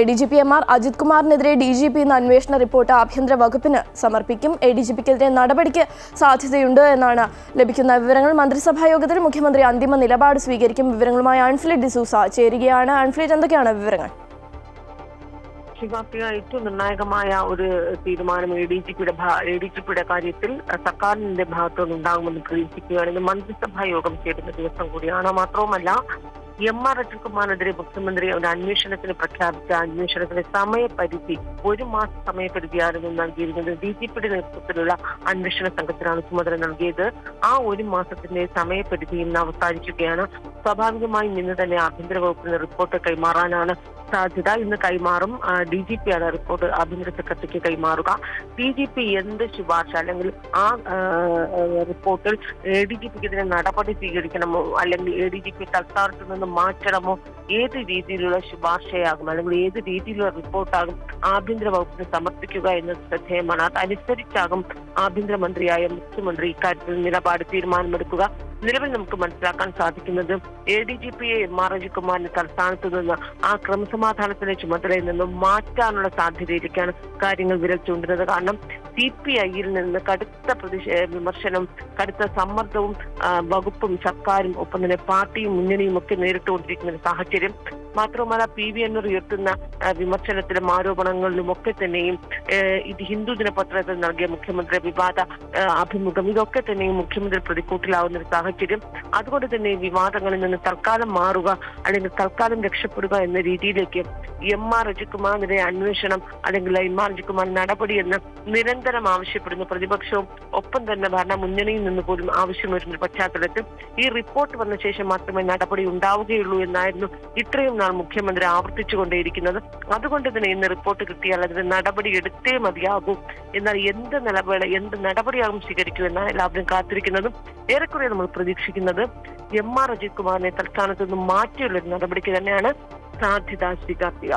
A D G P M R Ajith കുമാറിനെതിരെ D G P ഇന്ന് അന്വേഷണ report ആഭ്യന്തര വകുപ്പിന് സമർപ്പിക്കും. എ ഡി ജി പിക്കെതിരെ നടപടിക്ക് സാധ്യതയുണ്ട് എന്നാണ് ലഭിക്കുന്ന വിവരങ്ങൾ. മന്ത്രിസഭാ യോഗത്തിൽ മുഖ്യമന്ത്രി അന്തിമ നിലപാട് സ്വീകരിക്കും. വിവരങ്ങളുമായി ആൻഫ്ലിറ്റ് ഡിസൂസ ചേരുകയാണ്. ആൻഫ്ലിറ്റ് എന്തൊക്കെയാണ് വിവരങ്ങൾ? ശിവാപ്രിയ ഏറ്റവും നിർണായകമായ ഒരു തീരുമാനം എ ഡി ജി പിയുടെ എ ഡി ജി പിയുടെ കാര്യത്തിൽ സർക്കാരിന്റെ ഭാഗത്തുനിന്ന് ഉണ്ടാകുമെന്ന് പ്രതീക്ഷിക്കുകയാണെങ്കിൽ മന്ത്രിസഭാ യോഗം ചേരുന്ന ദിവസം കൂടിയാണ്. മാത്രവുമല്ല എം ആർ അജിത്കുമാറിനെതിരെ മുഖ്യമന്ത്രി ഒരു അന്വേഷണത്തിന് പ്രഖ്യാപിച്ച അന്വേഷണത്തിന് സമയപരിധി ഒരു മാസം സമയപരിധിയായിരുന്നു നൽകിയിരുന്നത്. ഡി ജി പിയുടെ നേതൃത്വത്തിലുള്ള അന്വേഷണ സംഘത്തിനാണ് ചുമതല നൽകിയത്. ആ ഒരു മാസത്തിന്റെ സമയപരിധി ഇന്ന് അവസാനിക്കുകയാണ്. സ്വാഭാവികമായും ഇന്ന് തന്നെ ആഭ്യന്തര വകുപ്പിന് റിപ്പോർട്ട് കൈമാറാനാണ് സാധ്യത ഇന്ന് കൈമാറും. ഡി ജി പി ആണ് റിപ്പോർട്ട് ആഭ്യന്തര സെക്രട്ടറിക്ക് കൈമാറുക. ഡി ജി പി എന്ത് ശുപാർശ അല്ലെങ്കിൽ ആ റിപ്പോർട്ടിൽ എ ഡി ജി പിക്ക് ഇതിനെ നടപടി സ്വീകരിക്കണമോ അല്ലെങ്കിൽ എ ഡി ജി പി തൽക്കാലത്ത് നിന്ന് മാറ്റണമോ? ഏത് രീതിയിലുള്ള ശുപാർശയാകും? അല്ലെങ്കിൽ ഏത് രീതിയിലുള്ള റിപ്പോർട്ടാകും ആഭ്യന്തര വകുപ്പിന് സമർപ്പിക്കുക എന്നത് ശ്രദ്ധേയമാണ്. അതനുസരിച്ചാകും ആഭ്യന്തരമന്ത്രിയായ മുഖ്യമന്ത്രി ഇക്കാര്യത്തിൽ നിലപാട് തീരുമാനമെടുക്കുക. നിലവിൽ നമുക്ക് മനസ്സിലാക്കാൻ സാധിക്കുന്നത് A D G P M R അജികുമാറിന്റെ തലസ്ഥാനത്ത് നിന്ന് ആ ക്രമസമാധാനത്തിന്റെ ചുമതലയിൽ നിന്നും മാറ്റാനുള്ള സാധ്യതയിലേക്കാണ് കാര്യങ്ങൾ വിരൽ ചൂണ്ടുന്നത്. കാരണം സി പി ഐയിൽ നിന്ന് കടുത്ത പ്രതിഷേ വിമർശനം കടുത്ത സമ്മർദ്ദവും വകുപ്പും സർക്കാരും ഒപ്പം തന്നെ പാർട്ടിയും മുന്നണിയും ഒക്കെ നേരിട്ടുകൊണ്ടിരിക്കുന്ന ഒരു സാഹചര്യം. മാത്രവുമല്ല പി വി എന്നൂർ ഉയർത്തുന്ന വിമർശനത്തിലും ആരോപണങ്ങളിലും ഒക്കെ തന്നെയും ഇത് ഹിന്ദു ദിനപത്രത്തിൽ നൽകിയ മുഖ്യമന്ത്രി വിവാദ അഭിമുഖം. ഇതൊക്കെ തന്നെയും മുഖ്യമന്ത്രി പ്രതിക്കൂട്ടിലാവുന്ന ഒരു സാഹചര്യം. അതുകൊണ്ട് തന്നെ വിവാദങ്ങളിൽ നിന്ന് തൽക്കാലം മാറുക അല്ലെങ്കിൽ തൽക്കാലം രക്ഷപ്പെടുക എന്ന രീതിയിലേക്ക് എം ആർ അജികുമാറിനെതിരെ അന്വേഷണം അല്ലെങ്കിൽ എം ആർ അജികുമാർ നടപടി എന്ന് നിരന്തരം ആവശ്യപ്പെടുന്ന. പ്രതിപക്ഷവും ഒപ്പം തന്നെ ഭരണ മുന്നണിയിൽ നിന്ന് പോലും ആവശ്യം വരുന്ന പശ്ചാത്തലത്തിൽ ഈ റിപ്പോർട്ട് വന്ന ശേഷം മാത്രമേ നടപടി ഉണ്ടാവുകയുള്ളൂ എന്നായിരുന്നു ഇത്രയും നാൾ മുഖ്യമന്ത്രി ആവർത്തിച്ചുകൊണ്ടേയിരിക്കുന്നത്. അതുകൊണ്ട് തന്നെ ഇന്ന് റിപ്പോർട്ട് കിട്ടിയാൽ അതിന് നടപടി എടുത്തേ മതിയാകൂ. എന്നാൽ എന്ത് നിലപാട് എന്ത് നടപടിയാകും സ്വീകരിക്കൂ എന്നാണ് എല്ലാവരും കാത്തിരിക്കുന്നതും. ഏറെക്കുറെ നമ്മൾ പ്രതീക്ഷിക്കുന്നത് എം ആർ അജിത് കുമാറിനെ തൽസ്ഥാനത്ത് നിന്ന് മാറ്റിയുള്ള നടപടിക്ക് തന്നെയാണ് സാധ്യത സ്വീകാർത്തിക